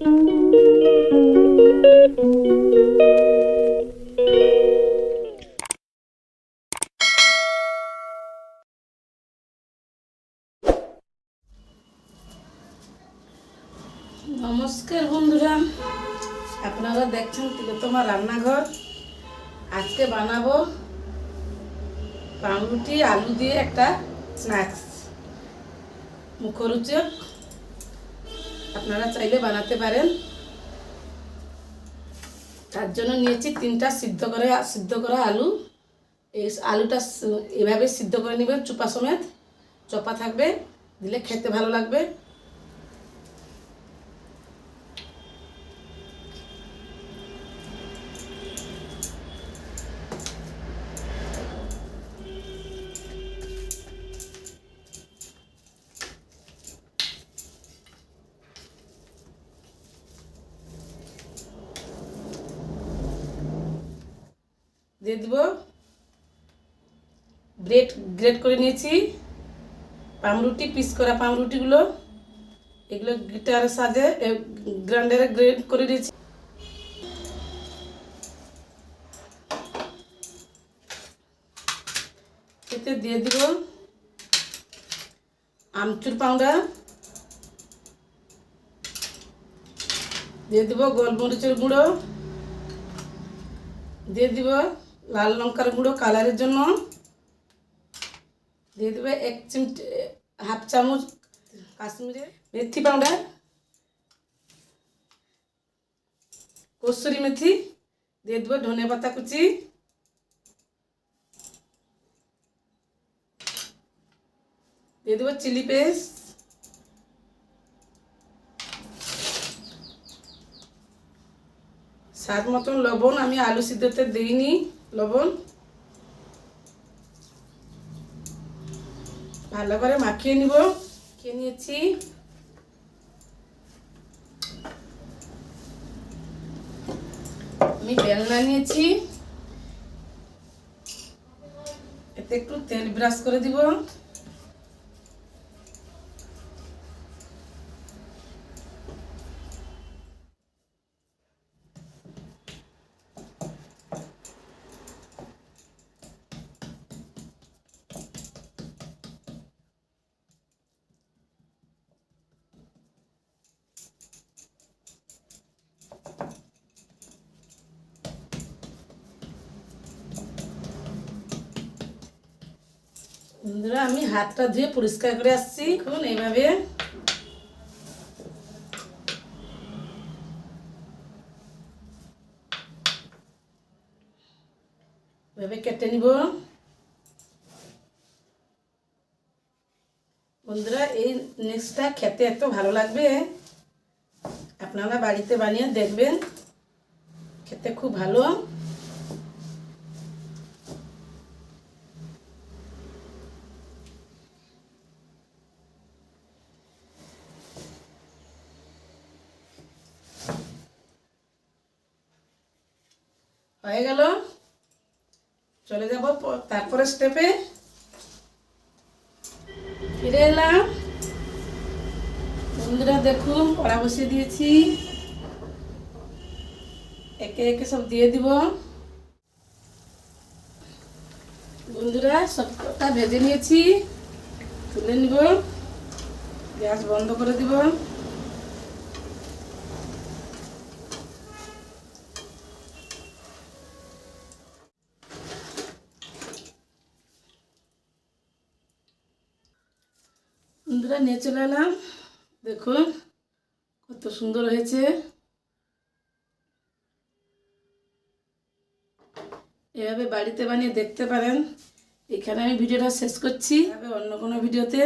নমস্কার বন্ধুরা। আপনারা দেখছেন তোমার রান্নাঘর। আজকে বানাবো পাউরুটি আলু দিয়ে একটা স্ন্যাক্স মুখরোচক আপনারা চাইলে বানাতে পারেন। তার জন্য নিয়েছি তিনটা সিদ্ধ করে, সিদ্ধ করা আলু। এই আলুটা এভাবে সিদ্ধ করে নেবেন চোপা সমেত। চপা থাকবে, দিলে খেতে ভালো লাগবে। দিয়ে দিব। ব্রেড গ্রেড করে নিয়েছি। পামরুটি পিস করা পামরুটিগুলো এগুলো গিটারের সাজে গ্রাইন্ডারে গ্রেড করে দিয়েছি। এতে দিয়ে দিব আমচুর পাউডার। দিয়ে দিব গোলমরিচের গুঁড়ো। দিয়ে দিব লাল লঙ্কার গুঁড়ো কালারের জন্য দিয়ে দেবে এক চিমটি হাফ চামচ কাশ্মীরে মেথি পাউডার কসুরি মেথি, দিয়ে দেবো ধনে পাতা কুচি, দিয়ে দেবো চিলি পেস্ট, স্বাদ মতন লবণ আমি আলু সিদ্ধতে দিইনি। লবণ। ভালো করে মাখিয়ে নিব। মাখিয়ে নিয়েছি। আমি বেলনা নিয়েছি। এতে একটু তেল ব্রাশ করে দিব। বন্ধুরা, আমি হাতটা ধুয়ে পরিষ্কার করে আসছি। এখন এইভাবে। এভাবে কেটে নিব। বন্ধুরা, এই নেক্সটটা খেতে এত ভালো লাগবে। আপনারা বাড়িতে বানিয়ে দেখবেন, খেতে খুব ভালো। হয়ে গেল চলে যাব প- তারপরে স্টেপে ফিরে এলাম বন্ধুরা দেখুন কড়া বসিয়ে দিয়েছি একে একে সব দিয়ে দিব বন্ধুরা সবটা ভেজে নিয়েছি তুলে নিব গ্যাস বন্ধ করে দিব বন্ধুরা, নিয়ে চলে এলাম। দেখুন কত সুন্দর হয়েছে। এভাবে বাড়িতে বানিয়ে দেখতে পারেন। এখানে আমি ভিডিওটা শেষ করছি। এভাবে অন্য কোনো ভিডিওতে